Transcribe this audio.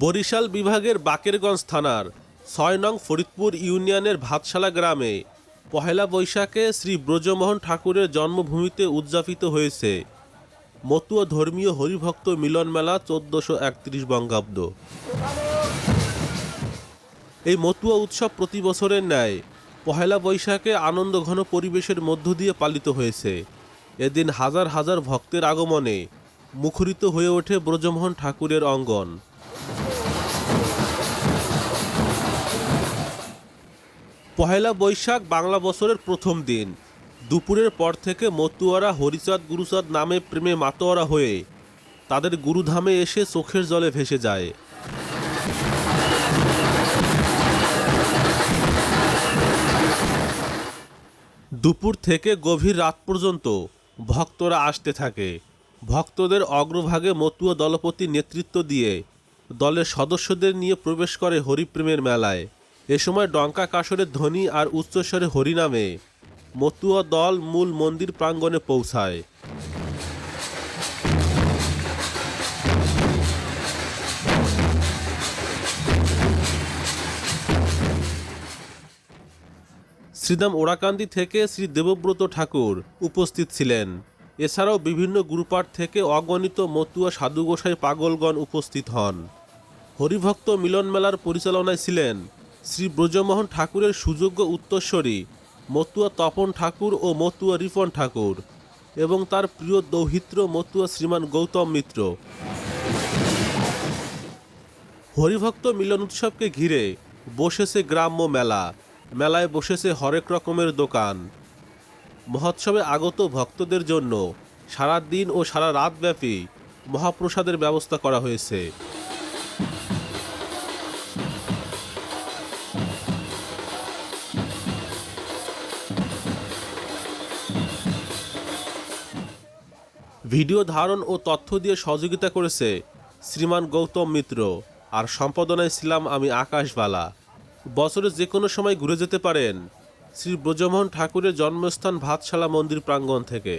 বরিশাল বিভাগের বাকেরগঞ্জ থানার ছয় নং ফরিদপুর ইউনিয়নের ভাতশালা গ্রামে পহেলা বৈশাখে শ্রী ব্রজমোহন ঠাকুরের জন্মভূমিতে উদযাপিত হয়েছে মতুয়া ধর্মীয় হরিভক্ত মিলন মেলা চোদ্দশো একত্রিশ বঙ্গাব্দ। এই মতুয়া উৎসব প্রতি বছরের ন্যায় পহেলা বৈশাখে আনন্দঘন পরিবেশের মধ্য দিয়ে পালিত হয়েছে। এদিন হাজার হাজার ভক্তের আগমনে মুখরিত হয়ে ওঠে ব্রজমোহন ঠাকুরের অঙ্গন। পহেলা বৈশাখ বাংলা বছরের প্রথম দিন। দুপুরের পর থেকে মতুয়ারা, হরিচাঁদ, গুরুচাঁদ নামে প্রেমে মাতোয়ারা হয়ে তাদের গুরুধামে এসে চোখের জলে ভেসে যায়। দুপুর থেকে গভীর রাত পর্যন্ত ভক্তরা আসতে থাকে। ভক্তদের অগ্রভাগে মতুয়া দলপতি নেতৃত্ব দিয়ে দলের সদস্যদের নিয়ে প্রবেশ করে হরিপ্রেমের মেলায়। এ সময় ডঙ্কা কাসরের ধ্বনি আর উচ্চস্বরে হরিনামে মতুয়া দল মূল মন্দির প্রাঙ্গণে পৌঁছায়। শ্রীদাম ওড়াকান্দি থেকে শ্রী দেবব্রত ঠাকুর উপস্থিত ছিলেন। এছাড়াও বিভিন্ন গ্রুপার থেকে অগণিত মতুয়া সাধুগোসাই পাগলগণ উপস্থিত হন। হরিভক্ত মিলন মেলার পরিচালনায় ছিলেন শ্রী ব্রজমোহন ঠাকুরের সুযোগ্য উত্তরস্বরী মতুয়া তপন ঠাকুর ও মতুয়া রিপন ঠাকুর এবং তার প্রিয় দৌহিত্র মতুয়া শ্রীমান গৌতম মিত্র। হরিভক্ত মিলন উৎসবকে ঘিরে বসেছে গ্রাম্য মেলা। মেলায় বসেছে হরেক রকমের দোকান। মহোৎসবে আগত ভক্তদের জন্য সারা দিন ও সারা রাত ব্যাপী মহাপ্রসাদের ব্যবস্থা করা হয়েছে। ভিডিও ধারণ ও তথ্য দিয়ে সহযোগিতা করেছে শ্রীমান গৌতম মিত্র। আর সম্পাদনায় ছিলাম আমি আকাশবালা বছরে যে কোনো সময় ঘুরে যেতে পারেন। শ্রী ব্রজমোহন ঠাকুরের জন্মস্থান ভাতশালা মন্দির প্রাঙ্গণ থেকে।